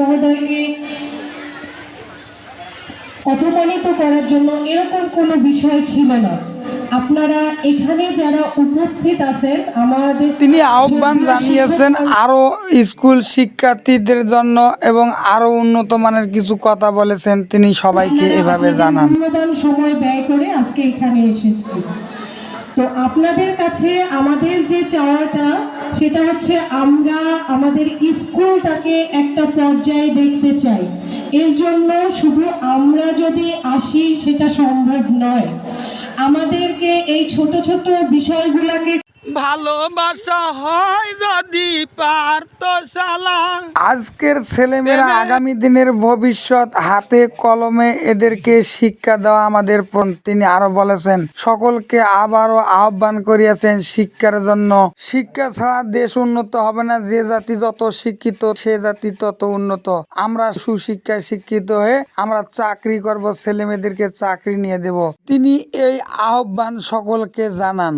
মহোদয়কে অপমানিত করার জন্য এরকম কোনো বিষয় ছিল না। আপনারা এখানে যারা উপস্থিত আছেন আমাদের তিনি আহ্বান জানিয়েছেন আরও স্কুল শিক্ষার্থীদের জন্য এবং আরও উন্নত মানের কিছু কথা বলেছেন। তিনি সবাইকে এভাবে জানান। সময় ব্যয় করে আজকে এখানে এসেছি তো আপনাদের কাছে আমাদের যে চাওয়াটা সেটা হচ্ছে আমরা আমাদের স্কুলটাকে একটা পর্যায়ে দেখতে চাই। এর জন্য শুধু আমরা যদি আসি সেটা সম্ভব নয়। আমাদেরকে এই ছোট ছোট বিষয়গুলোকে ভালোবাসা হয় যদি পারতো শালা। আজকের ছেলেমেয়েরা আগামী দিনের ভবিষ্যৎ হাতে কলমে এদেরকে শিক্ষা দেওয়া আমাদের তিনি আরও বলেছেন সকলকে আবারও আহ্বান করিয়াছেন শিক্ষার জন্য। শিক্ষা ছাড়া দেশ উন্নত হবে না যে জাতি যত শিক্ষিত সে জাতি তত উন্নত। আমরা সুশিক্ষায় শিক্ষিত হয়ে আমরা চাকরি করব ছেলে মেয়েদেরকে চাকরি নিয়ে দেব। তিনি এই আহ্বান সকলকে জানান।